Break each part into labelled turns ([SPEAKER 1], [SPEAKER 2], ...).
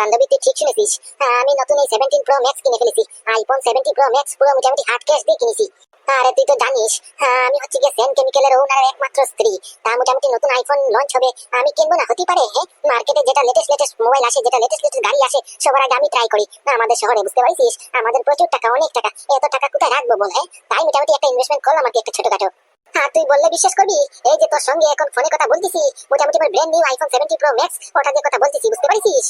[SPEAKER 1] বান্ধবী, তুই ঠিক শুনেছিস? আমি নতুন এই সেভেন্টিন প্রো ম্যাক্স কিনে ফেলেছি। আইফোন সেভেন্টি প্রো ম্যাক্স পুরো মোটামুটি হার্ড ক্যাশ দিয়ে কিনেছি। আরে, তুই তো জানিস আমি হচ্ছে গিয়ে সেন কেমিক্যালের ওনার একমাত্র স্ত্রী। তা মোটামুটি নতুন আইফোন লঞ্চ হবে। আমি কিনবো না হতে পারে হ্যাঁ মার্কেটে যেটা লেটেস্ট লেটেস্ট মোবাইল আসে, যেটা লেটেস্ট লেটেস্ট গাড়ি আসে, সবার আগে আমি ট্রাই করি। আমাদের শহরে, বুঝতে পারছিস? আমাদের প্রচুর টাকা, অনেক টাকা। এত টাকা কোথায় রাখব বল হ্যাঁ তাই মোটামুটি একটা ইনভেস্টমেন্ট করলাম আর কি, একটা ছোটখাটো। হ্যাঁ তুই বললে বিশ্বাস করবি? এই যে তোর সঙ্গে এখন ফোনে কথা বলতেছি, মোটামুটি আমার brand new iPhone seventy pro max ওটা দিয়ে কথা বলতেছি, বুঝতে পারছিস?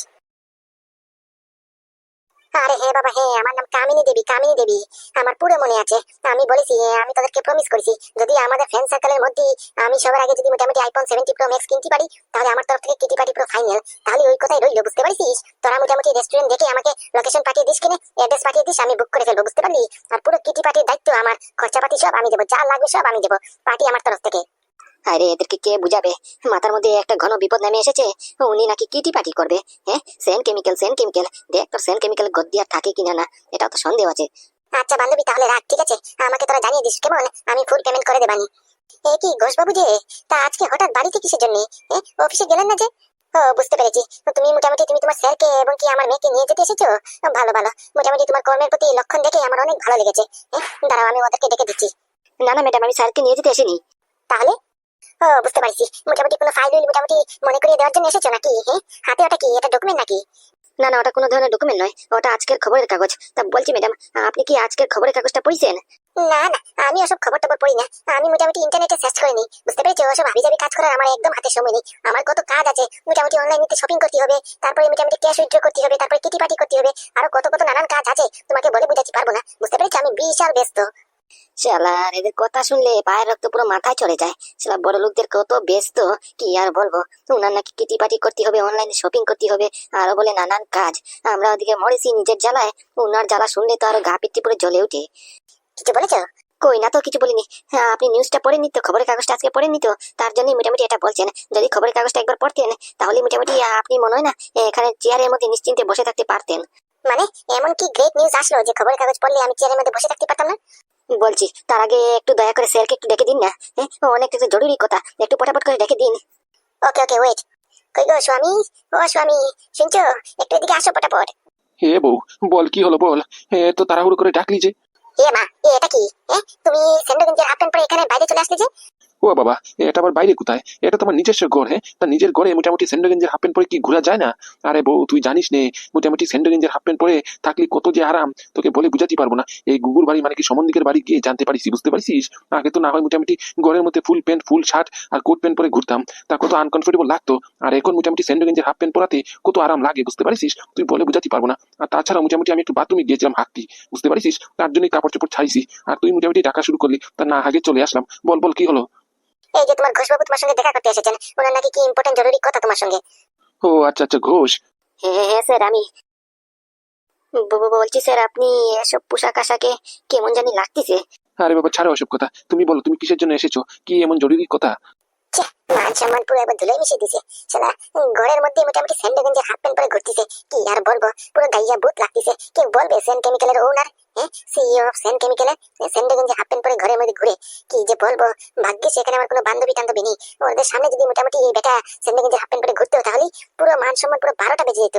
[SPEAKER 1] আরে হ্যাঁ বাবা হ্যাঁ আমার নাম কামিনী দেবী কামিনী দেবী। আমার পুরো মনে আছে। আমি বলেছি হ্যাঁ, আমি তোদেরকে প্রমিস করেছি যদি আমাদের ফ্রেন্ড সার্কেলের মধ্যে আমি সবার আগে যদি মোটামুটি আইফোন সেভেন্টি প্রো ম্যাক্স কিনতে পারি তাহলে আমার তরফ থেকে কিটি পার্টি পুরো ফাইনাল তাহলে ওই কথাই রইল বুঝতে পারছিস? তোরা মোটামুটি রেস্টুরেন্ট দেখে আমাকে লোকেশন পাঠিয়ে দিস কিনে অ্যাড্রেস পাঠিয়ে দিস আমি বুক করে ফেলব বুঝতে পারলি? আর পুরো কিটি পার্টির দায়িত্ব আমার। খরচাপাতি সব আমি দেবো যা লাগবে সব আমি দেবো। পার্টি আমার তরফ থেকে।
[SPEAKER 2] আরে এদেরকে কে বুঝাবে? মাথার মধ্যে একটা ঘন বিপদ নেমে এসেছে। উনি নাকি কিটি পাটি করবে হ্যাঁ? Sen chemical Sen chemical. দেখ তোর সেন কেমিক্যাল গদ্দি আর থাকে কিনা না এটাও তো সন্দেহ আছে।
[SPEAKER 1] আচ্ছা বান্ধবী তাহলে রাখ ঠিক আছে? আমাকে তোরা জানিয়ে দিস কেমন? আমি ফুল পেমেন্ট করে দেবানি। এ কি ঘোষবাবু যে? তা আজকে হঠাৎ বাড়িতে কিসের জন্য? অফিসে গেলেন না যে? ও বুঝতে পেরেছি। তুমি মোটামুটি তুমি তোমার স্যারকে এবং কি আমার মেয়েকে নিয়ে যেতে এসেছ? ভালো ভালো। মোটামুটি তোমার কর্মের প্রতি লক্ষণ দেখে আমার অনেক ভালো লেগেছে। এ, দাঁড়াও আমি ওদেরকে ডেকে দিচ্ছি।
[SPEAKER 2] না না ম্যাডাম আমি স্যারকে নিয়ে যেতে আসিনি।
[SPEAKER 1] তাহলে? ও বুঝতে পারছি। মোটামুটি কোনো ফাইল মোটামুটি মনে করিয়ে দেওয়ার জন্য এসেছ নাকি? হ্যাঁ? হাতে ওটা কি? এটা ডকুমেন্ট নাকি?
[SPEAKER 2] না না, ওটা কোনো ধরনের ডকুমেন্ট নয়। ওটা আজকের খবরের কাগজ। তা বলছি ম্যাডাম আপনি কি আজকের খবরের কাগজটা পড়েছেন?
[SPEAKER 1] না না, আমি ওসব খবর টবর পড়ি না। আমি মোটামুটি ইন্টারনেটে সার্চ করে নিই বুঝতে পেরেছি? ওসব হাবিজাবি কাজ করার আমার একদম হাতে সময় নেই। আমার কত কাজ আছে। মোটামুটি অনলাইনে শপিং করতে হবে, তারপরে মোটামুটি ক্যাশ উইথড্র করতে হবে, তারপরে কিটি পার্টি করতে হবে, আরও কত কত নানান কাজ আছে। তোমাকে বলে বুঝাতে পারব না। বুঝতে পেরেছি? আমি বিশাল ব্যস্ত।
[SPEAKER 2] শালার এদের কথা শুনলে পায়ের রক্ত পুরো মাথায় চলে যায়। শালা, বড় লোকদের কত ব্যস্ত, কি আর বলব? নাকি কিটি পাটি করতে হবে অনলাইনে শপিং করতে হবে আরও বলে নানান কাজ। আমরা ওদিকে মরেছি নিজের জ্বালায় জ্বালা শুনলে তো আরও গা পিত্তি পুরো জ্বলে উঠে
[SPEAKER 1] কিছু বলেছ?
[SPEAKER 2] কই না তো কিছু বলিনি। হ্যাঁ আপনি নিউজটা পড়ে নিত খবরের কাগজটা আজকে পড়ে নিত তার জন্যই মোটামুটি এটা বলছেন। যদি খবরের কাগজটা একবার পড়তেন, তাহলে মোটামুটি আপনি মনে হয় না, এখানে চেয়ারের মধ্যে নিশ্চিন্তে বসে থাকতে পারতেন।
[SPEAKER 1] মানে এমন কি গ্রেট নিউজ আসলো যে খবরের কাগজ পড়লে আমি চেয়ারের মধ্যে বসে থাকতে পারতাম না?
[SPEAKER 2] বলছি তার আগে একটু দয়া করে স্যারকে একটু ডেকে দিন না হ্যাঁ অনেক কিছু জরুরি কথা একটু পটাপট করে ডেকে দিন।
[SPEAKER 1] ওকে ওকে ওয়েট কই গো স্বামী? ও স্বামী শুনছো? একটু এদিকে আসো পটাপট।
[SPEAKER 3] হে বউ বল কি হলো বল? এ তো তাড়াহুড়ো করে ডাকলি যে।
[SPEAKER 1] এ মা এ এটা কি? হ্যাঁ তুমি স্যান্ডো গেঞ্জের হাফ প্যান্ট পরে এখানে বাইরে চলে আসলে যে?
[SPEAKER 3] ও বাবা, এটা আবার বাইরে কোথায়? এটা তোমার নিজস্ব ঘর হ্যাঁ? তা নিজের ঘরে মোটামুটি স্যান্ডো গেঞ্জের হাফ প্যান্ট পরে কি ঘোরা যায় না? আরে বউ, তুই জানিস নে, মোটামুটি স্যান্ডো গেঞ্জের হাফ প্যান্ট পরে থাকলে কত যে আরাম। তোকে বলে বুঝাতে পারব না। এই গুগুর বাড়ি মানে কি সম্বন্ধিকের বাড়ি? গিয়ে জানতে পারিস বুঝতে পারিস আগে তো না হয় মোটামুটি ঘরের মধ্যে ফুল প্যান্ট ফুল শার্ট আর কোট প্যান্ট পরে ঘুরতাম। তা কত আনকমফোর্টেবল লাগতো। আর এখন মোটামুটি স্যান্ডো গেঞ্জের হাফ প্যান্ট পরাতে কত আরাম লাগে, বুঝতে পারিস তুই বলে বুঝাতে পারব না। আর তাছাড়া মোটামুটি আমি একটু বাথরুমে গিয়েছিলাম হাঁটতি, বুঝতে পারিস তার জন্যই কাপড় চোপড় ছাইছি। আর তুই মোটামুটি ডাকা শুরু করলি, তা না, আগে চলে আসলাম। বল বল, কি হলো?
[SPEAKER 1] এই যে তোমার ঘোষবাবু তোমার সঙ্গে দেখা করতে এসেছেন ওনার নাকি কি ইম্পর্টেন্ট জরুরি কথা তোমার সঙ্গে?
[SPEAKER 3] ও আচ্ছা আচ্ছা ঘোষ।
[SPEAKER 2] হ্যাঁ হ্যাঁ স্যার আমি বলছি স্যার আপনি এসব পোশাক আশাকে কেমন জানি লাগতেছে।
[SPEAKER 3] আরে বাবা ছাড়ো ওসব কথা। তুমি বলো তুমি কিসের জন্য এসেছ? কি এমন জরুরি কথা?
[SPEAKER 1] মান সম্মান পুরো একবার ধুলোয় মিশিয়ে দিছে। শালা ঘরের মধ্যে মোটামুটি স্যান্ডো হাফ প্যান্ট পরে ঘুরতেছে। কি আর বলব পুরো গাইয়া বুত লাগতেছে। কেউ বলবে সেন কেমিক্যালের ওনার হ্যাঁ হাফ প্যান্ট পরে ঘুরে। কি যে বলব, ভাগ্যে সেখানে আমার কোনো বান্ধবী নেই। ওদের সামনে যদি মোটামুটি হাফ প্যান্ট পরে ঘুরতো তাহলে পুরো যেত।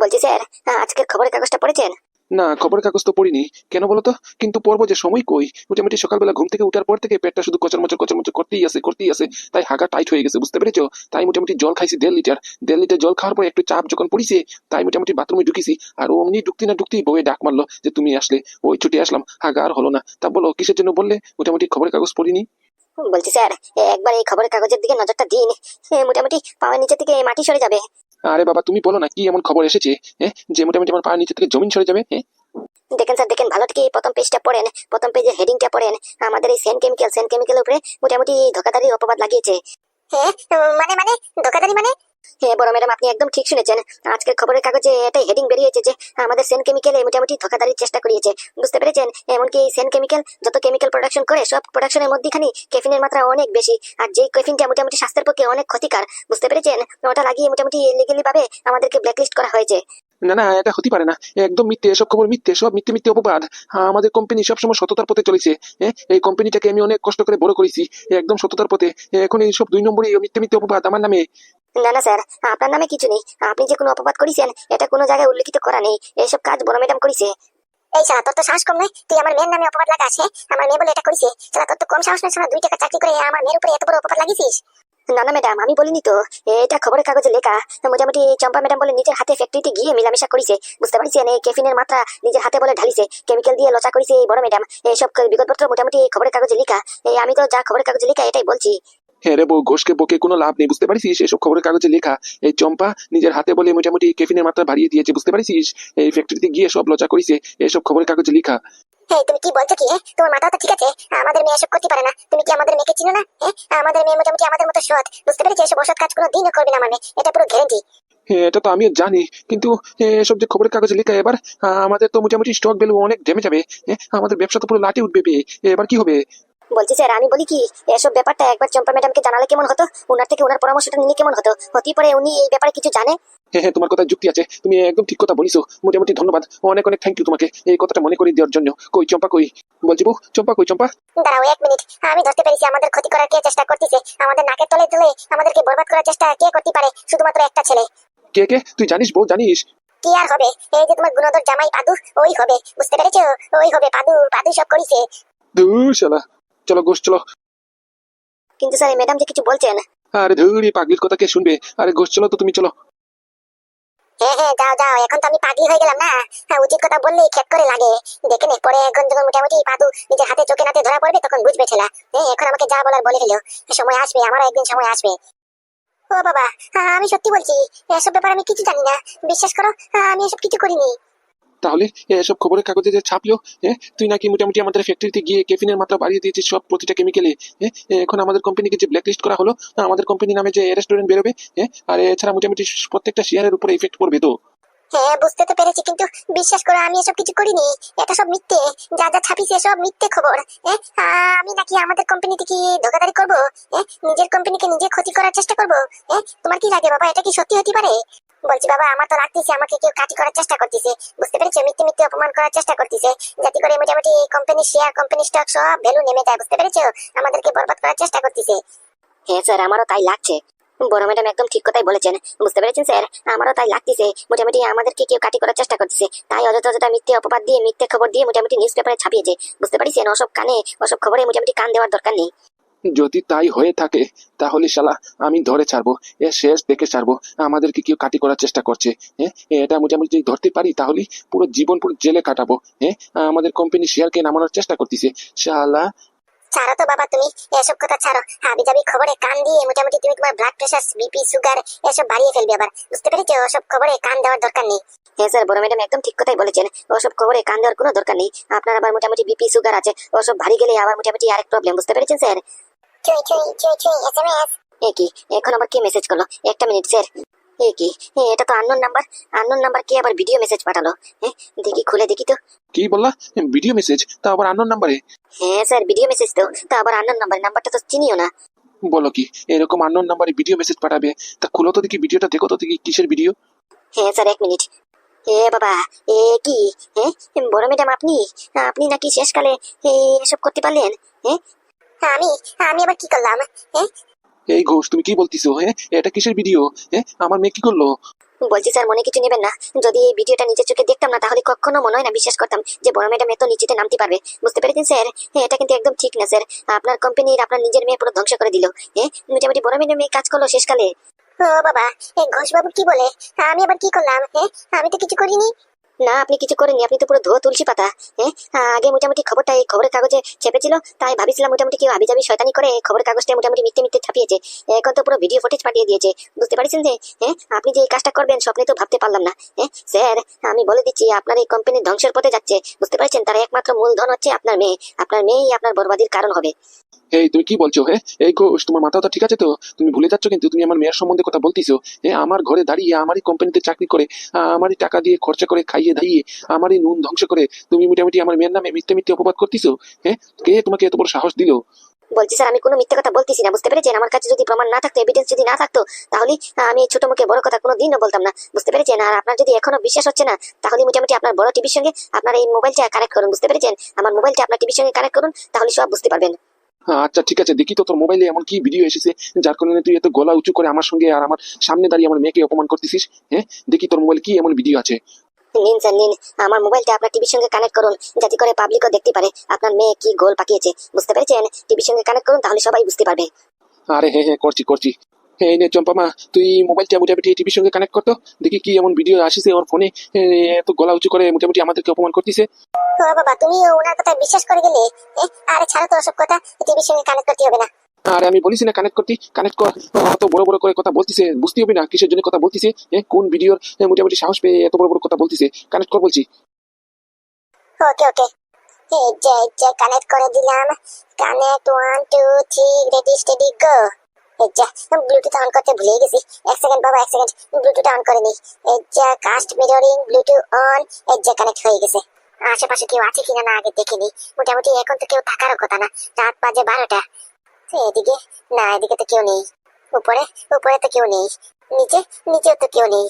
[SPEAKER 2] বলছি স্যার আজকে খবরের কাগজটা পড়েছেন?
[SPEAKER 3] না, খবরের কাগজ তো পড়িনি। কেন বলো তো কিন্তু পড়ব যে সময় কই? মোটামুটি সকালবেলা ঘুম থেকে উঠার পর থেকে পেটটা শুধু কচর মচর কচর মচর করতেই আছে করতেই আছে। তাই হাগা টাইট হয়ে গেছে, বুঝতে পেরেছ? তাই মোটামুটি জল খাইছি দেড় লিটার। দেড় লিটার জল খাওয়ার পর একটু চাপ যখন পড়িছে, তাই মোটামুটি বাথরুমে ঢুকিছি। আর অমনি ঢুকতি না ঢুকতেই বউয়ে ডাক মারলো যে, তুমি আসলে, ওই ছুটি আসলাম, হাগা আর হলো না। তা বলো, কিসের জন্য বললে? মোটামুটি খবরের কাগজ পড়িনি।
[SPEAKER 2] বলছি স্যার একবার এই খবরের কাগজের দিকে নজরটা দিন। মোটামুটি পাওয়ার নিচে থেকে মাটি সরে যাবে।
[SPEAKER 3] আরে বাবা তুমি বলো না কি এমন খবর এসেছে? হ্যাঁ? যে মোটামুটি আমার পায়ের নিচে থেকে জমিন সরে যাবে হ্যাঁ?
[SPEAKER 2] দেখেন স্যার দেখেন ভালো থেকে প্রথম পেজটা পড়েন প্রথম পেজের হেডিংটা পড়েন। আমাদের এই সেন কেমিক্যাল সেন কেমিক্যালের উপরে মোটামুটি ধোকাধারি অপবাদ লাগিয়েছে।
[SPEAKER 1] হ্যাঁ মানে মানে ধোকাধারি মানে?
[SPEAKER 2] হ্যাঁ বড় ম্যাডাম, আপনি একদম ঠিক শুনেছেন। আজকের খবরের কাগজে এটাই হেডিং বেরিয়েছে যে, আমাদের সেন কেমিক্যালে মোটামুটি ধোকাদারির চেষ্টা করিয়েছে। বুঝতে পেরেছেন? এমনকি এই সেন কেমিক্যাল যত কেমিক্যাল প্রোডাকশন করে, সব প্রোডাকশনের মধ্যেখানে কেফিনের মাত্রা অনেক বেশি। আর যেই কেফিনটা মোটামুটি স্বাস্থ্যের পক্ষে অনেক ক্ষতিকর, বুঝতে পেরেছেন? ওটা লাগিয়ে মোটামুটি লিগেলি ভাবে আমাদেরকে ব্ল্যাকলিস্ট করা হয়েছে।
[SPEAKER 3] না না এটা হতে পারে না। একদম মিথ্যে এসব খবর মিথ্যে সব মিথ্যে মিথ্যে অপবাদ। আমাদের কোম্পানি সবসময় সততার পথে চলেছে হ্যাঁ, এই কোম্পানিটাকে আমি অনেক কষ্ট করে বড় করেছি একদম সততার পথে। এখন এই সব দুই নম্বরই মিথ্যে মিথ্যে অপবাদ আমার নামে।
[SPEAKER 2] না না স্যার আপনার নামে কিছু নেই। আপনি যে কোনো অপবাদ করেছেন এটা কোনো জায়গায় উল্লেখিত করা নেই। এইসব কাজ বড় ম্যাডাম করেছে।
[SPEAKER 1] এই শালা তোর তো সাহস কম নয়? তুই আমার মেয়ের নামে অপবাদ লাগাস হ্যাঁ? আমার মেয়ে বলে এটা করিছে শালা তোর তো কম সাহস নয় শালা দুই টাকা চাকরি করে আমার মেয়ের উপরে এত বড় অপবাদ লাগিয়েছিস?
[SPEAKER 2] না ম্যাডাম আমি বলিনি তো। এটা খবরের কাগজে লেখা। মোটামুটি চম্পা ম্যাডাম বলে নিজের হাতে ফ্যাক্টরিতে গিয়ে মিলামিশা করেছে। বুঝতে পারছেন এই কেফিনের মাত্রা নিজের হাতে বলে ঢালিছে। কেমিক্যাল দিয়ে লচা করেছে এই বড় ম্যাডাম এইসব বিগতপত্র মোটামুটি খবরের কাগজে লেখা। আমি তো যা খবরের কাগজে লেখা, এটাই বলছি।
[SPEAKER 3] হ্যাঁ রে বউ, ঘোষকে বকে কোনো লাভ নেই, বুঝতে পারিস এসব খবরের কাগজে লেখা। এই চম্পা নিজের হাতে বলে মোটামুটি কেফিনের মাত্রা বাড়িয়ে দিয়েছে, বুঝতে পারিস এই ফ্যাক্টরিতে গিয়ে সব লচা করেছে, এসব খবরের কাগজে লেখা।
[SPEAKER 1] এই তুমি কি বলছো কি হ্যাঁ? তোমার ঠিক আছে। আমাদের মেয়ে এসব করতে পারে না। তুমি কি আমাদের মেয়েকে চিনো না? হ্যাঁ? আমাদের মেয়ে মোটামুটি আমাদের মতো সৎ। বুঝতে পেরেছি? এসব অসৎ কাজ কোনো দিনও করবে না এটা পুরো গ্যারেন্টি
[SPEAKER 3] হ্যাঁ, এটা তো আমিও জানি। কিন্তু এ, এসব যে খবরের কাগজে লেখা এবার আমাদের তো মোটামুটি স্টক ভ্যালু অনেক হবে। এ, আমাদের ব্যবসা তো পুরো লাটে উঠবে এবার কি হবে?
[SPEAKER 2] বলছি স্যার আমি বলি কি এসব ব্যাপারটা একবার চম্পা ম্যাডামকে জানালে কেমন হতো? ওনার থেকে ওনার পরামর্শটা নিলে কেমন হতো? হতেই পারে উনি এই ব্যাপারে কিছু জানে।
[SPEAKER 3] হ্যাঁ হ্যাঁ তোমার কথা যুক্তি আছে। তুমি একদম ঠিক কথা বলিছো। মোটামুটি ধন্যবাদ। অনেক অনেক থ্যাংক ইউ তোমাকে এই কথাটা মনে করে দেওয়ার জন্য। কই চম্পা কই? বলছি বউ চম্পা কই চম্পা?
[SPEAKER 1] দাঁড়াও এক মিনিট। আমি ধরতে পেরেছি আমাদের ক্ষতি করার কে চেষ্টা করতেছে। আমাদের নাকের তলে তলে আমাদেরকে বরবাদ করার চেষ্টা কে করতে পারে? শুধুমাত্র একটা ছেলে।
[SPEAKER 3] কে কে? তুই জানিস বউ জানিস?
[SPEAKER 1] কি আর হবে? এই যে তোমার গুণধর জামাই পাদু ওই হবে। বুঝতে পেরেছ? ওই হবে পাদু। পাদু সব করিছে।
[SPEAKER 3] ধুর শালা। চলো গোস চলো।
[SPEAKER 2] কিন্তু স্যার ম্যাডাম যে কিছু বলছেন।
[SPEAKER 3] আরে ধুর পাগলির কথা কে শুনবে? আরে গোস চলো তো তুমি চলো।
[SPEAKER 1] হ্যাঁ হ্যাঁ এখন আমি হয়ে যখন মোটামুটি পাদু হাতে চোখে ধরা তখন বুঝবে এখন আমাকে যা বলে সময় আসবে আমার একদিন সময় আসবে। ও বাবা আমি সত্যি বলছি, এসব ব্যাপারে আমি কিছু জানি না। বিশ্বাস করো আমি এসব কিছু করিনি।
[SPEAKER 3] তাহলে এসব খবরের কাগজে যে ছাপলো হ্যাঁ তুই নাকি মোটামুটি আমাদের ফ্যাক্টরিতে গিয়ে কেফিনের মাত্রা বাড়িয়ে দিয়েছিস, সব প্রতিটা কেমিক্যালে হ্যাঁ এখন আমাদের কোম্পানিকে যে ব্ল্যাকলিস্ট করা হলো আমাদের কোম্পানি নামে যে রেস্টুরেন্ট বেরোবে হ্যাঁ আর এছাড়া মোটামুটি প্রত্যেকটা শেয়ারের উপরে ইফেক্ট পড়বে তো।
[SPEAKER 1] হ্যাঁ বুঝতে তো পেরেছি, কিন্তু বিশ্বাস করো, আমি এসব কিছু করিনি, এটা সব মিথ্যে, যা যা ছাপিছে সব মিথ্যে খবর আমি নাকি আমাদের কোম্পানিতে কি ধোকাধারি করব নিজের কোম্পানিকে নিজে ক্ষতি করার চেষ্টা করব তোমার কি লাগে বাবা, এটা কি সত্যি হতে পারে? বলছি, বাবা, আমার তো লাগতেছে আমাকে কেউ কাটি করার চেষ্টা করতেছে। বুঝতে পেরেছ? মিথ্যে মিথ্যে অপমান করার চেষ্টা করতেছে। যাতে করে মোটামুটি এই কোম্পানি শেয়ার কোম্পানি স্টক সব ভ্যালু নেমে যায়, বুঝতে পেরেছ? আমাদেরকে বরবাদ করার চেষ্টা করতেছে।
[SPEAKER 2] হ্যাঁ স্যার, আমারও তাই লাগছে। বড় ম্যাডাম একদম ঠিক কথাই বলেছেন। বুঝতে পেরেছেন, স্যার? আমারও তাই লাগতেছে। মোটামুটি আমাদেরকে কেউ কাটি করার চেষ্টা করতেছে। তাই অযথা অযথা মিথ্যে অপবাদ দিয়ে, মিথ্যে খবর দিয়ে মোটামুটি নিউজ পেপারে ছাপিয়েছে বুঝতে পারছেন? ওসব কানে ওসব খবরে মোটামুটি কান দেওয়ার দরকার নেই।
[SPEAKER 3] যদি তাই হয়ে থাকে তাহলে শালা আমি ধরে ছাড়বো এ শেষ দেখে ছাড়বো আমাদেরকে কেউ কাটি করার চেষ্টা করছে হ্যাঁ? এটা মোটামুটি যদি ধরতে পারি তাহলে পুরো জীবন পুরো জেলে কাটাবো হ্যাঁ? আমাদের কোম্পানি শেয়ারকে নামানোর চেষ্টা করতেছে শালা।
[SPEAKER 1] ছাড়ো তো বাবা তুমি এসব কথা ছাড়ো হাবি জাবি খবরে কান দিয়ে মোটামুটি তুমি তোমার ব্লাড প্রেশার বিপি সুগার এসব বাড়িয়ে ফেলবে আবার বুঝতে পেরেছ? ওসব খবরে কান দেওয়ার দরকার নেই।
[SPEAKER 2] হ্যাঁ স্যার বড় ম্যাডাম একদম ঠিক কথাই বলেছেন ওসব খবরে কান দেওয়ার কোনো দরকার নেই আপনার আবার মোটামুটি বিপি সুগার আছে ওসব ভারী গেলে আবার মোটামুটি আরেক প্রবলেম বুঝতে পেরেছেন স্যার
[SPEAKER 1] চুই চুই চুই চুই এসএমএস
[SPEAKER 2] এ কি? এখন আবার কে মেসেজ করল? একটা মিনিট স্যার এ কি? এটা তো আননোন নাম্বার আননোন নাম্বার কে আবার ভিডিও মেসেজ পাঠালো? হ্যাঁ দেখি খুলে দেখি তো।
[SPEAKER 3] কি বললা? ভিডিও মেসেজ তা আবার আন্নোর নাম্বারে
[SPEAKER 2] হ্যাঁ স্যার ভিডিও মেসেজ তো। তা আবার আননোন নাম্বার নাম্বারটা তো চিনিও না।
[SPEAKER 3] বলো কি এরকম আন্নোর নাম্বারে ভিডিও মেসেজ পাঠাবে? তা খুলো তো দেখি ভিডিওটা দেখো তো দেখি কিসের ভিডিও
[SPEAKER 2] হ্যাঁ স্যার এক মিনিট এ বাবা এ কি? হ্যাঁ বড় ম্যাডাম আপনি? আপনি নাকি শেষকালে এসব করতে পারলেন? হ্যাঁ
[SPEAKER 1] আমি আমি আবার কি করলাম? হ্যাঁ
[SPEAKER 3] এই ঘোষ তুমি কি বলতিছো হ্যাঁ এটা কিসের ভিডিও? হ্যাঁ আমার মেয়ে কি করল?
[SPEAKER 2] বলছি স্যার মনে কিছু নেবেন না। যদি এই ভিডিওটা নিজের চোখে দেখতাম না তাহলে কখনো মনে হয় না বিশ্বাস করতাম যে বড় ম্যাডাম এত নিচেতে নামতে পারবে। বুঝতে পেরেছেন স্যার? হ্যাঁ এটা কিন্তু একদম ঠিক না স্যার। আপনার কোম্পানির আপনার নিজের মেয়ে পুরো ধ্বংস করে দিল। হ্যাঁ মোটামুটি বড় ম্যাডাম এই কাজ করল শেষকালে।
[SPEAKER 1] ও বাবা এই ঘোষবাবু কি বলে? আমি আবার কি করলাম হ্যাঁ আমি তো কিছু করিনি।
[SPEAKER 2] না, আপনি কিছু করেননি, আপনি তো পুরো ধোয়া তুলসী পাতা হ্যাঁ? আগে মোটামুটি খবরটা এই খবরের কাগজে চেপেছিল, তাই ভাবিছিলাম মোটামুটি কেউ আবিজাবি শয়তানি করে এই খবরের কাগজটা মোটামুটি মিথ্যে মিথ্যে ছাপিয়েছে। এখন তো পুরো ভিডিও ফুটেজ পাঠিয়ে দিয়েছে, বুঝতে পারছেন যে হ্যাঁ? আপনি যে এই কাজটা করবেন, স্বপ্নে তো ভাবতে পারলাম না হ্যাঁ? স্যার, আমি বলে দিচ্ছি, আপনার এই কোম্পানি ধ্বংসের পথে যাচ্ছে, বুঝতে পারছেন? তার একমাত্র মূলধন হচ্ছে আপনার মেয়ে, আপনার মেয়েই আপনার বরবাদির কারণ হবে।
[SPEAKER 3] এই, তুমি কি বলছো হ্যাঁ এই ঘোষ তোমার মাথা তো ঠিক আছে তো? তুমি ভুলে যাচ্ছ কিন্তু, তুমি আমার মেয়ের সম্বন্ধে কথা বলতিছো। হ্যাঁ আমার ঘরে দাঁড়িয়ে আমারই কোম্পানিতে চাকরি করে, আমারই টাকা দিয়ে খরচা করে, খাইয়ে দাইয়ে, আমারই নুন ধ্বংস করে, তুমি মোটামুটি আমার মেয়ের নামে মিথ্যে মিথ্যে অপবাদ করতেছো? হ্যাঁ কে তোমাকে এত বড় সাহস দিল?
[SPEAKER 2] বলছি স্যার, আমি কোনো মিথ্যে কথা বলতেছি না, বুঝতে পেরেছেন? আমার কাছে যদি প্রমাণ না থাকতো এভিডেন্স যদি না থাকতো, তাহলে আমি ছোট মুখে বড় কথা কোনো দিনও বলতাম না, বুঝতে পেরেছেন? আর আপনার যদি এখনও বিশ্বাস হচ্ছে না, তাহলে মোটামুটি আপনার বড় টিভির সঙ্গে আপনার এই মোবাইলটা কানেক্ট করুন, বুঝতে পেরেছেন? আমার মোবাইলটা আপনার টিভির সঙ্গে কানেক্ট করুন, তাহলে সব বুঝতে পারবেন।
[SPEAKER 3] আচ্ছা ঠিক আছে দেখি তো তোর মোবাইলে এমন কি ভিডিও এসেছে যার কারণে তুই এত গলা উঁচু করে আমার সঙ্গে আর আমার সামনে দাঁড়িয়ে আমার মেয়েকে অপমান করতেছিস হ্যাঁ? দেখি তোর মোবাইল কি এমন ভিডিও আছে।
[SPEAKER 2] নিন স্যার নিন। আমার মোবাইলটা আপনার টিভির সঙ্গে কানেক্ট করুন যাতে করে পাবলিকও দেখতে পারে আপনার মেয়ে কি গোল পাকিয়েছে। বুঝতে পেরেছেন? টিভির সঙ্গে কানেক্ট করুন তাহলে সবাই বুঝতে পারবে।
[SPEAKER 3] আরে হ্যাঁ হ্যাঁ করছি করছি। হ্যাঁ এই নে চম্পা মা তুই মোবাইলটা মোটামুটি টিভির সঙ্গে কানেক্ট করতো দেখি কি এমন ভিডিও আসিছে ওর ফোনে এত গলা উঁচু করে মোটামুটি আমাদেরকে অপমান করতেছে।
[SPEAKER 1] ও বাবা তুমি ওনার কথা বিশ্বাস করে গেলে আরে ছাড়ো তো ওসব কথা টিভির সঙ্গে কানেক্ট করতে হবে না।
[SPEAKER 3] আরে আমি বলিস না কানেক্ট করতে কানেক্ট কর। অত বড় বড় করে কথা বলতিছে বুঝতে হবে না কিসের জন্য কথা বলতিছে কোন ভিডিওর মোটামুটি সাহস পেয়ে এত বড় বড় কথা বলতিছে। কানেক্ট কর বলছি।
[SPEAKER 1] ওকে ওকে। এই যে কানেক্ট করে দিলাম। Connect one two three ready steady go যে ব্লুটুথ অন করতে ভুলে গেছি। এক সেকেন্ড বাবা, এক সেকেন্ড ব্লুটুথ অন করে নি এই কাস্ট মিররিং ব্লুটুথ অন যে কানেক্ট হয়ে গেছে। আশেপাশে কেউ আছে কিনা না আগে দেখিনি। মোটামুটি এখন তো কেউ থাকার কথা না। রাত বাজে বারোটা। এদিকে, না, এদিকে তো কেউ নেই। উপরে উপরে তো কেউ নেই। নিচে, নিচেও তো কেউ নেই।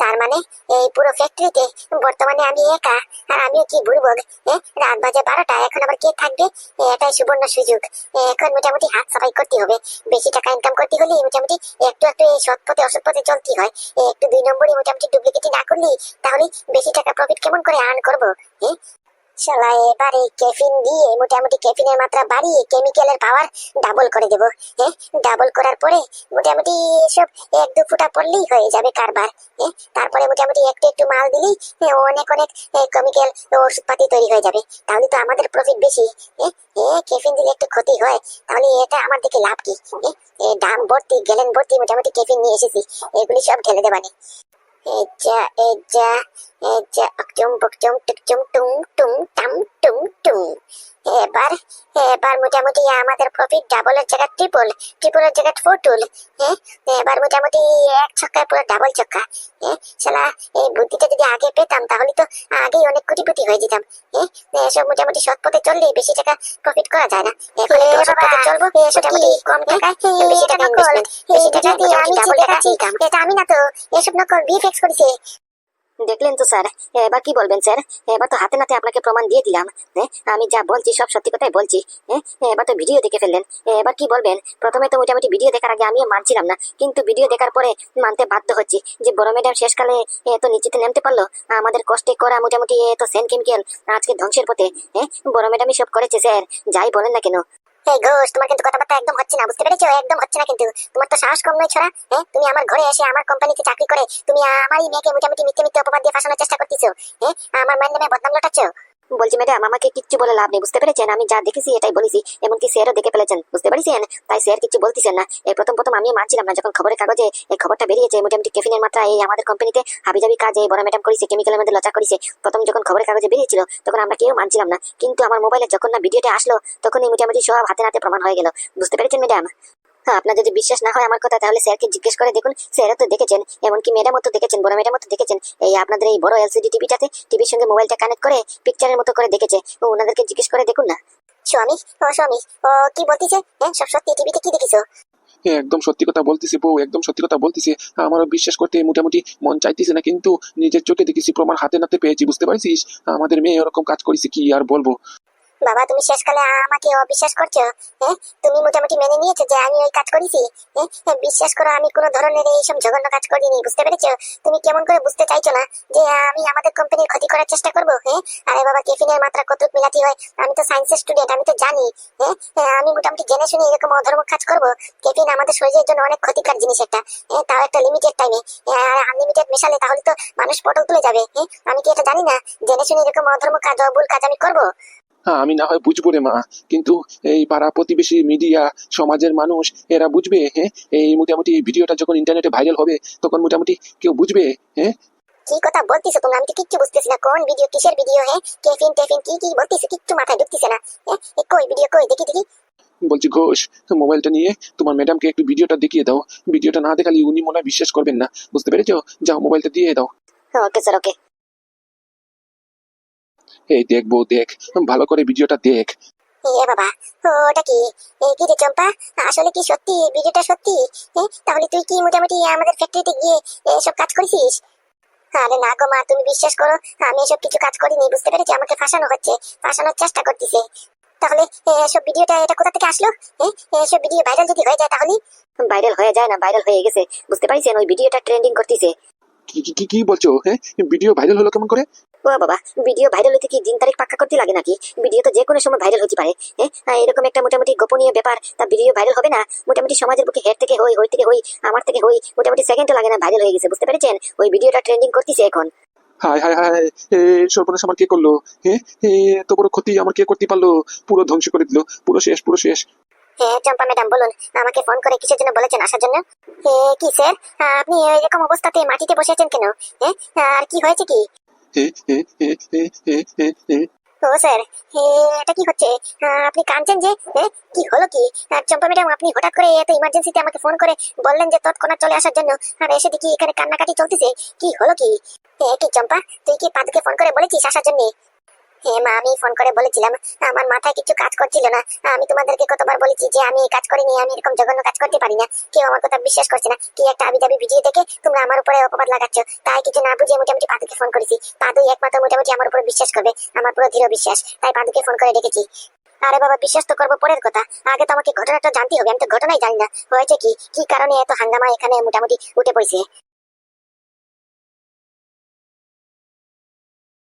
[SPEAKER 1] তার মানে এই পুরো ফ্যাক্টরিতে বর্তমানে আমি একা, আর আমিও কি বুড়বগ রাত বাজে বারোটা, এখন আবার কে থাকবে? এটাই সুবর্ণ সুযোগ। এখন মোটামুটি হাত সাফাই করতে হবে। বেশি টাকা ইনকাম করতে হলে মোটামুটি একটু একটু এই সৎ পথে অসৎ পথে চলতে হয়। একটু দুই নম্বরে মোটামুটি ডুপ্লিকেটি না করলে তাহলে বেশি টাকা প্রফিট কেমন করে আর্ন করব? হ্যাঁ শালা এবারে কেফিন দিয়ে মোটামুটি কেফিনের মাত্রা বাড়িয়ে কেমিক্যালের পাওয়ার ডাবল করে দেবো। হ্যাঁ? ডাবল করার পরে মোটামুটি সব এক দু ফুটা পড়লেই হয়ে যাবে কারবার। হ্যাঁ? তারপরে মোটামুটি একটু একটু মাল দিলেই এ, অনেক অনেক কেমিক্যাল ওষুধপাতি তৈরি হয়ে যাবে। তাহলে তো আমাদের প্রফিট বেশি। এ, এ কেফিন দিলে একটু ক্ষতি হয়। তাহলে এটা আমার দিকে লাভ কি? এ ডাম ভর্তি গেলেন ভর্তি মোটামুটি কেফিন নিয়ে এসেছি। এগুলি সব ঢেলে দেবানি। cha e cha e cha ọc chung bọc chung tực chung túng túng tắm túng túng এবার এবার মোটামুটি আমাদের প্রফিট ডাবলের জায়গা ট্রিপল ট্রিপলের জায়গা ফোরটুল হ্যাঁ? এবার মোটামুটি এক ছক্কায় পুরো ডাবল ছক্কা হ্যাঁ? শালা এই বুদ্ধিটা যদি আগে পেতাম তাহলে তো আগেই অনেক কোটিপতি হয়ে যেতাম হ্যাঁ? এসব মোটামুটি সৎ পথে চললে বেশি টাকা প্রফিট করা যায় না। এখন একটু অসৎ পথে চলবো মোটামুটি কম টাকায় বেশি টাকা ইনভেস্টমেন্ট বেশি টাকা দিয়ে আমি ডাবল টাকা ইনকাম এটা আমি না তো এসব নকল বিএফএক্স করেছে।
[SPEAKER 2] দেখলেন তো, স্যার। এবার কি বলবেন, স্যার? এবার তো হাতে নাতে আপনাকে প্রমাণ দিয়ে দিলাম আমি যা বলছি, সব সত্যি কথাই বলছি এবার তো ভিডিও দেখে ফেললেন। এবার কি বলবেন? প্রথমে তো মোটামুটি ভিডিও দেখার আগে আমিও মানছিলাম না, কিন্তু ভিডিও দেখার পরে মানতে বাধ্য হচ্ছি যে বড় ম্যাডাম শেষকালে, এ, তো নিচেতে নামতে পারল। আমাদের কষ্টে করা মোটামুটি, এ, তো সেন কেমিক্যাল আজকে ধ্বংসের পথে হ্যাঁ বড় ম্যাডামই সব করেছে, স্যার। যাই বলেন না কেন।
[SPEAKER 1] তোমার কিন্তু কথাবার্তা একদম হচ্ছে না, বুঝতে পেরেছ? একদম হচ্ছে না কিন্তু। তোমার তো সাহস হ্যাঁ? তুমি আমার ঘরে এসে আমার চাকরি করে, তুমি মেয়েকে দিয়ে চেষ্টা হ্যাঁ? আমার বদনাম
[SPEAKER 2] বলছি, ম্যাডাম, আমাকে কিচ্ছু বলে লাভ নেই, বুঝতে পেরেছেন? আমি যা দেখেছি এটাই বলেছি। এমনকি স্যারও দেখে ফেলেছেন, বুঝতে পারছেন? তাই স্যার কিছু বলতেছেন না। এই প্রথম প্রথম আমি মানছিলাম না, যখন খবরের কাগজে এই খবরটা বেরিয়েছে মোটামুটি কেফিনের মাত্রা এই আমাদের কোম্পানিতে হাবিজাবি কাজ, এই বড় ম্যাডাম করেছে কেমিক্যালের মধ্যে লচা করেছে। প্রথম যখন খবরের কাগজে বেরিয়েছিল, তখন আমরা কেউ মানছিলাম না। কিন্তু আমার মোবাইলে যখন না ভিডিওটা আসলো, তখনই মোটামুটি সব হাতে হাতে প্রমাণ হয়ে গেল, বুঝতে পেরেছেন, ম্যাডাম? আপনার যদি বিশ্বাস না হয় আমার কথা তাহলে স্যারকে জিজ্ঞেস করে দেখুন। স্যারও তো দেখেছেন এমনকি ম্যাডামও তো দেখেছেন বড় ম্যাডামও তো দেখেছেন। এই আপনাদের এই বড় এলসিডি টিভিটাতে টিভির সঙ্গে মোবাইলটা কানেক্ট করে পিকচারের মতো করে দেখেছে। ওনাদেরকে জিজ্ঞেস করে দেখুন না।
[SPEAKER 1] স্বামী ও স্বামী ও কি বলতিছে? হ্যাঁ সব সত্যি টিভিতে কি
[SPEAKER 3] এ, একদম সত্যি কথা বলতেছে বউ একদম সত্যি কথা বলতেছে। আমারও বিশ্বাস করতে মোটামুটি মন চাইতেছে না কিন্তু নিজের চোখে দেখেছি প্রমাণ হাতে নাতে পেয়েছি বুঝতে পারছিস? আমাদের মেয়ে ওরকম কাজ করেছে কি আর বলব?
[SPEAKER 1] বাবা তুমি শেষকালে আমাকে অবিশ্বাস করছ? হ্যাঁ? তুমি মোটামুটি মেনে নিয়েছো যে আমি ওই কাজ করেছি? হ্যাঁ? হ্যাঁ, বিশ্বাস করো আমি কোনো ধরনের এইসব জঘন্য কাজ করিনি বুঝতে পেরেছ? তুমি কেমন করে বুঝতে চাইছো না যে আমি আমাদের কোম্পানির ক্ষতি করার চেষ্টা করব? হ্যাঁ? আরে বাবা কেফিনের মাত্রা কতটুকু মিলাতে হয়? আমি তো সায়েন্সের স্টুডেন্ট আমি তো জানি। হ্যাঁ? হ্যাঁ, আমি মোটামুটি জেনে শুনে এরকম অধর্ম কাজ করব। কেফিন আমাদের শরীরের জন্য অনেক ক্ষতিকর জিনিস একটা। হ্যাঁ তাও একটা লিমিটেড টাইমে আনলিমিটেড মেশালে তাহলে তো মানুষ পটল তুলে যাবে। হ্যাঁ? আমি কি এটা জানি না? জেনে শুনে এরকম অধর্ম কাজ অবুল কাজ আমি করব?
[SPEAKER 3] আমি না হয় বুঝব রে মা। কিন্তু এই পাড়া প্রতিবেশী মিডিয়া সমাজের মানুষ এরা বুঝবে হ্যাঁ? এই মোটামুটি এই ভিডিওটা যখন ইন্টারনেটে ভাইরাল হবে তখন মোটামুটি কেউ বুঝবে হ্যাঁ?
[SPEAKER 1] কি কথা বলতিছো তোমরা? আমি তো কিচ্ছু বুঝতেছি না। কোন ভিডিও কিসের ভিডিও হ্যাঁ? কেফিন টেফিন কি কি বলতিছো? কিচ্ছু মাথায় ঢুকতেছে না হ্যাঁ? কই ভিডিও কই? দেখি দেখি।
[SPEAKER 3] বলছি ঘোষ মোবাইলটা নিয়ে তোমার ম্যাডামকে একটু ভিডিওটা দেখিয়ে দাও। ভিডিওটা না দেখালে উনি মনে হয় বিশ্বাস করবেন না। বুঝতে পেরেছ? যাও মোবাইলটা দিয়ে দাও।
[SPEAKER 2] Okay sir okay.
[SPEAKER 3] এই দেখব দেখ। ভালো করে ভিডিওটা দেখ।
[SPEAKER 1] এ বাবা ওটা কি? কি রে চম্পা? আসলে কি সত্যি? ভিডিওটা সত্যি? তাহলে তুই কি মোটামুটি আমাদের ফ্যাক্টরিতে গিয়ে এসব কাজ করেছিস? আরে না গো মা তুমি বিশ্বাস করো আমি এসব কিছু কাজ করিনি বুঝতে পেরেছি? আমাকে ফাঁসানো হচ্ছে ফাঁসানোর চেষ্টা করতেছে। তাহলে এসব ভিডিওটা এটা কোথা থেকে আসলো? এসব ভিডিও ভাইরাল যদি হয়ে যায় তাহলে?
[SPEAKER 2] ভাইরাল হয়ে যায় না ভাইরাল হয়ে গেছে। বুঝতে পারছেন? ওই ভিডিওটা ট্রেন্ডিং করতেছে।
[SPEAKER 3] কি কি বলছো? হ্যাঁ? ভিডিও ভাইরাল হলো কেমন করে?
[SPEAKER 2] ও বাবা ভিডিও ভাইরাল হতে কি দিন তারিখ পাক্কা করতে লাগে নাকি? ভিডিও তো যে কোনো সময় ভাইরাল হতে পারে হ্যাঁ? এরকম একটা মোটামুটি গোপনীয় ব্যাপার তা ভিডিও ভাইরাল হবে না? মোটামুটি সমাজের বুকে হেড থেকে হই হই থেকে হই আমার থেকে হই মোটামুটি সেকেন্ডও লাগে না ভাইরাল হয়ে গেছে বুঝতে পেরেছেন? ওই ভিডিওটা ট্রেন্ডিং করতেছে এখন।
[SPEAKER 3] হায় হায় হায় সর্বনাশ আমার কে করল? হ্যাঁ এত বড় ক্ষতি আমার কে করতে পারল? পুরো ধ্বংস করে দিল পুরো শেষ পুরো শেষ।
[SPEAKER 1] হ্যাঁ চম্পা ম্যাডাম বলুন আমাকে ফোন করে কিসের জন্য বলেছেন আসার জন্য? কি স্যার আপনি এরকম অবস্থাতে মাটিতে বসে আছেন কেন? হ্যাঁ আর কি হয়েছে কি। ও স্যার এটা কি হচ্ছে? আপনি কাঁদছেন যে কি হলো কি? চম্পা ম্যাডাম, আপনি হঠাৎ করে এত ইমার্জেন্সিতে আমাকে ফোন করে বললেন যে তৎক্ষণাৎ চলে আসার জন্য, আর এসে দেখি এখানে কান্নাকাটি চলতেছে, কি হলো কি? কি চম্পা, তুই কি পাদুকে ফোন করে বলেছিস আসার জন্য? আমি ফোন করে বলেছিলাম, আমার মাথায় কিছু কাজ করছিল না। আমি তোমাদেরকে কতবার বলেছি যে আমি কাজ করিনি, আমি এরকম জঘন্য কাজ করতে পারি না। কেউ আমার কথা বিশ্বাস করছে না। কি একটা আবি দাবি ভিডিও দেখে তোমরা আমার উপরে অপবাদ লাগাচ্ছ? তাই কিছু না বুঝে মোটামুটি পাদুকে ফোন করেছি। একমাত্র মোটামুটি আমার উপরে বিশ্বাস করবে, আমার পুরো দৃঢ় বিশ্বাস। তাই পাদুকে ফোন করে ডেকেছি। আরে বাবা, বিশ্বাস তো করব পরের কথা। আগে তো আমাকে ঘটনাটা জানতে হবে, আমি তো ঘটনাই জানি না। হয়েছে কি? কি কারণে এত হাঙ্গামা এখানে মোটামুটি উঠে পড়েছে?